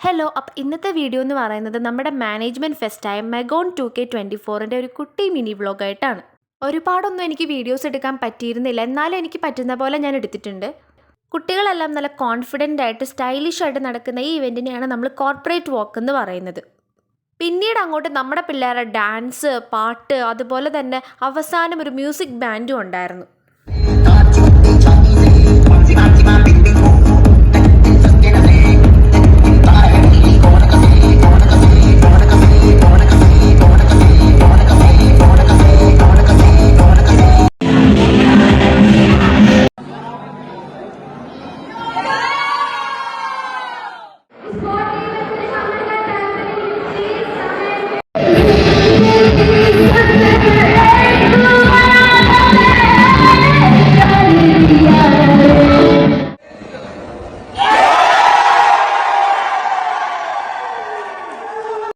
Hello അപ്പം ഇന്നത്തെ video എന്ന് പറയുന്നത് നമ്മുടെ മാനേജ്മെന്റ് ഫെസ്റ്റായ മെഗോൺ ടു കെ ട്വന്റി ഫോറിന്റെ ഒരു കുട്ടി മിനി വ്ളോഗായിട്ടാണ് ഒരുപാടൊന്നും എനിക്ക് വീഡിയോസ് എടുക്കാൻ പറ്റിയിരുന്നില്ല. എന്നാലും എനിക്ക് പറ്റുന്ന പോലെ ഞാൻ എടുത്തിട്ടുണ്ട്. കുട്ടികളെല്ലാം നല്ല കോൺഫിഡന്റ് ആയിട്ട് സ്റ്റൈലിഷ് ആയിട്ട് നടക്കുന്ന ഈ ഇവന്റിനെയാണ് നമ്മൾ കോർപ്പറേറ്റ് വാക്ക് എന്ന് പറയുന്നത്. പിന്നീട് അങ്ങോട്ട് നമ്മുടെ പിള്ളേരുടെ ഡാൻസ് പാട്ട് അതുപോലെ തന്നെ അവസാനം ഒരു മ്യൂസിക് ബാൻഡും ഉണ്ടായിരുന്നു. Lord.